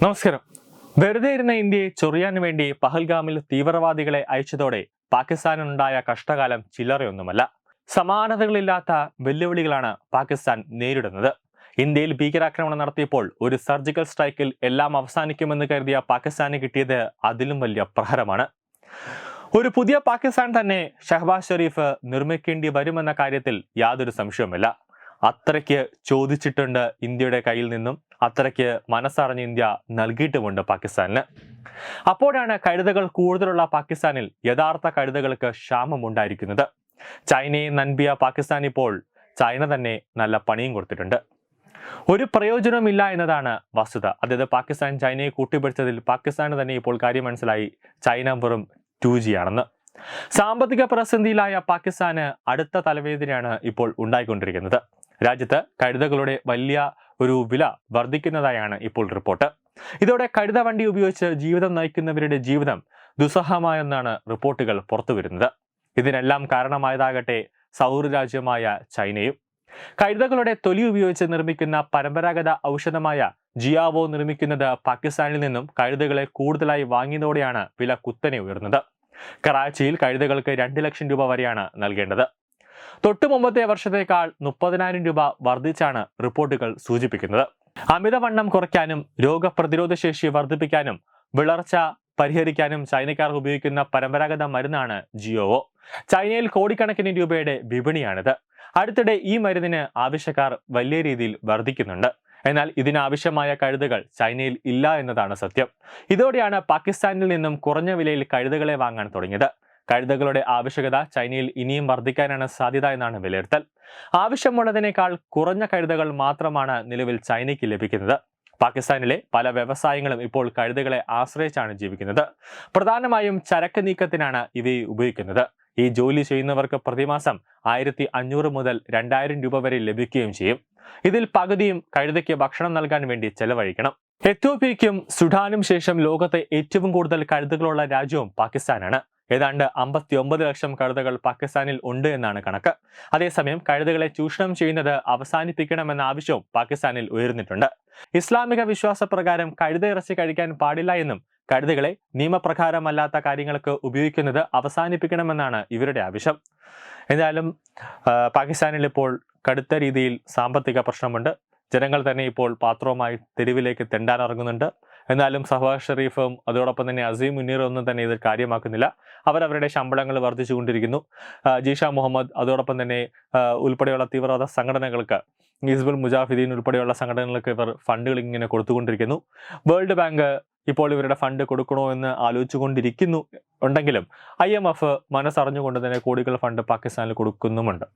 നമസ്കാരം. വെറുതെ ഇരുന്ന ഇന്ത്യയെ ചൊറിയാൻ വേണ്ടി പഹൽഗാമിൽ തീവ്രവാദികളെ അയച്ചതോടെ പാകിസ്ഥാനുണ്ടായ കഷ്ടകാലം ചില്ലറയൊന്നുമല്ല. സമാനതകളില്ലാത്ത വെല്ലുവിളികളാണ് പാകിസ്ഥാൻ നേരിടുന്നത്. ഇന്ത്യയിൽ ഭീകരാക്രമണം നടത്തിയപ്പോൾ ഒരു സർജിക്കൽ സ്ട്രൈക്കിൽ എല്ലാം അവസാനിക്കുമെന്ന് കരുതിയ പാകിസ്ഥാന് കിട്ടിയത് അതിലും വലിയ പ്രഹരമാണ്. ഒരു പുതിയ പാകിസ്ഥാൻ തന്നെ ഷഹബാസ് ഷെരീഫ് നിർമ്മിക്കേണ്ടി വരുമെന്ന കാര്യത്തിൽ യാതൊരു സംശയവുമില്ല. അത്രയ്ക്ക് ചോദിച്ചിട്ടുണ്ട് ഇന്ത്യയുടെ കയ്യിൽ നിന്നും. അത്രയ്ക്ക് മനസ്സറിഞ്ഞ് ഇന്ത്യ നൽകിയിട്ടുമുണ്ട് പാകിസ്ഥാനിന്. അപ്പോഴാണ് കഴുതകൾ കൂടുതലുള്ള പാകിസ്ഥാനിൽ യഥാർത്ഥ കഴുതകൾക്ക് ക്ഷാമം ഉണ്ടായിരിക്കുന്നത് ചൈനയെ നൻപിയ പാകിസ്ഥാൻ ഇപ്പോൾ ചൈന തന്നെ നല്ല പണിയും കൊടുത്തിട്ടുണ്ട്. ഒരു പ്രയോജനമില്ല എന്നതാണ് വസ്തുത. അതായത് പാകിസ്ഥാൻ ചൈനയെ കൂട്ടിപ്പിടിച്ചതിൽ പാകിസ്ഥാന് തന്നെ ഇപ്പോൾ കാര്യം മനസ്സിലായി. ചൈന വെറും ടു ജി ആണെന്ന് സാമ്പത്തിക പ്രതിസന്ധിയിലായ പാകിസ്ഥാന് അടുത്ത തലവേദനയാണ് ഇപ്പോൾ ഉണ്ടായിക്കൊണ്ടിരിക്കുന്നത്. രാജ്യത്ത് കഴുതകളുടെ വലിയ ഒരു വില വർദ്ധിക്കുന്നതായാണ് ഇപ്പോൾ റിപ്പോർട്ട്. ഇതോടെ കഴുത വണ്ടി ഉപയോഗിച്ച് ജീവിതം നയിക്കുന്നവരുടെ ജീവിതം ദുസ്സഹമായെന്നാണ് റിപ്പോർട്ടുകൾ പുറത്തുവരുന്നത്. ഇതിനെല്ലാം കാരണമായതാകട്ടെ സൗര രാജ്യമായ ചൈനയും. കഴുതകളുടെ തൊലി ഉപയോഗിച്ച് നിർമ്മിക്കുന്ന പരമ്പരാഗത ഔഷധമായ ജിയാവോ നിർമ്മിക്കുന്നത് പാകിസ്ഥാനിൽ നിന്നും കഴുതകളെ കൂടുതലായി വാങ്ങിയതോടെയാണ് വില കുത്തനെ ഉയർന്നത്. കറാച്ചിയിൽ കഴുതകൾക്ക് രണ്ട് ലക്ഷം രൂപ വരെയാണ് നൽകേണ്ടത്. തൊട്ടു മുമ്പത്തെ വർഷത്തേക്കാൾ മുപ്പതിനായിരം രൂപ വർദ്ധിച്ചാണ് റിപ്പോർട്ടുകൾ സൂചിപ്പിക്കുന്നത്. അമിതവണ്ണം കുറയ്ക്കാനും രോഗപ്രതിരോധ ശേഷി വർദ്ധിപ്പിക്കാനും വിളർച്ച പരിഹരിക്കാനും ചൈനക്കാർ ഉപയോഗിക്കുന്ന പരമ്പരാഗത മരുന്നാണ് ജിയോവോ. ചൈനയിൽ കോടിക്കണക്കിന് രൂപയുടെ വിപണിയാണിത്. അടുത്തിടെ ഈ മരുന്നിന് ആവശ്യക്കാർ വലിയ രീതിയിൽ വർദ്ധിക്കുന്നുണ്ട്. എന്നാൽ ഇതിനാവശ്യമായ കഴുതുകൾ ചൈനയിൽ ഇല്ല എന്നതാണ് സത്യം. ഇതോടെയാണ് പാകിസ്ഥാനിൽ നിന്നും കുറഞ്ഞ വിലയിൽ കഴുതുകളെ വാങ്ങാൻ തുടങ്ങിയത്. കഴുതകളുടെ ആവശ്യകത ചൈനയിൽ ഇനിയും വർദ്ധിക്കാനാണ് സാധ്യത എന്നാണ് വിലയിരുത്തൽ. ആവശ്യമുള്ളതിനേക്കാൾ കുറഞ്ഞ കഴുതകൾ മാത്രമാണ് നിലവിൽ ചൈനയ്ക്ക് ലഭിക്കുന്നത്. പാകിസ്ഥാനിലെ പല വ്യവസായങ്ങളും ഇപ്പോൾ കഴുതകളെ ആശ്രയിച്ചാണ് ജീവിക്കുന്നത്. പ്രധാനമായും ചരക്ക് നീക്കത്തിനാണ് ഇവയെ ഉപയോഗിക്കുന്നത്. ഈ ജോലി ചെയ്യുന്നവർക്ക് പ്രതിമാസം ആയിരത്തി അഞ്ഞൂറ് മുതൽ രണ്ടായിരം രൂപ വരെ ലഭിക്കുകയും ചെയ്യും. ഇതിൽ പകുതിയും കഴുതയ്ക്ക് ഭക്ഷണം നൽകാൻ വേണ്ടി ചെലവഴിക്കണം. എത്യോപ്യയ്ക്കും സുഡാനും ശേഷം ലോകത്തെ ഏറ്റവും കൂടുതൽ കഴുതകളുള്ള രാജ്യവും പാകിസ്ഥാനാണ്. ഏതാണ്ട് അമ്പത്തി ഒമ്പത് ലക്ഷം കഴുതകൾ പാകിസ്ഥാനിൽ ഉണ്ട് എന്നാണ് കണക്ക്. അതേസമയം കഴുതകളെ ചൂഷണം ചെയ്യുന്നത് അവസാനിപ്പിക്കണമെന്ന ആവശ്യവും പാകിസ്ഥാനിൽ ഉയർന്നിട്ടുണ്ട്. ഇസ്ലാമിക വിശ്വാസപ്രകാരം കഴുത ഇറച്ചി കഴിക്കാൻ പാടില്ല എന്നും കഴുതകളെ നിയമപ്രകാരമല്ലാത്ത കാര്യങ്ങൾക്ക് ഉപയോഗിക്കുന്നത് അവസാനിപ്പിക്കണമെന്നാണ് ഇവരുടെ ആവശ്യം. എന്തായാലും പാകിസ്ഥാനിൽ ഇപ്പോൾ കടുത്ത രീതിയിൽ സാമ്പത്തിക പ്രശ്നമുണ്ട്. ജനങ്ങൾ തന്നെ ഇപ്പോൾ പാത്രവുമായി തെരുവിലേക്ക് തെണ്ടാനിറങ്ങുന്നുണ്ട്. എന്നാലും സഹവാസ് ഷെരീഫും അതോടൊപ്പം തന്നെ അസീം മുനീറും ഒന്നും തന്നെ ഇത് കാര്യമാക്കുന്നില്ല. അവരവരുടെ ശമ്പളങ്ങൾ വർദ്ധിച്ചുകൊണ്ടിരിക്കുന്നു. ജീഷ മുഹമ്മദ് അതോടൊപ്പം തന്നെ ഉൾപ്പെടെയുള്ള തീവ്രവാദ സംഘടനകൾക്ക് ഹിസ്ബുൾ മുജാഹിദീൻ ഉൾപ്പെടെയുള്ള സംഘടനകൾക്ക് ഇവർ ഫണ്ടുകൾ ഇങ്ങനെ കൊടുത്തുകൊണ്ടിരിക്കുന്നു. വേൾഡ് ബാങ്ക് ഇപ്പോൾ ഇവരുടെ ഫണ്ട് കൊടുക്കണോ എന്ന് ആലോചിച്ചുകൊണ്ടിരിക്കുന്നു ഉണ്ടെങ്കിലും ഐ എം എഫ് മനസ്സറിഞ്ഞുകൊണ്ട് തന്നെ കോടികൾ ഫണ്ട് പാകിസ്ഥാനിൽ കൊടുക്കുന്നുമുണ്ട്.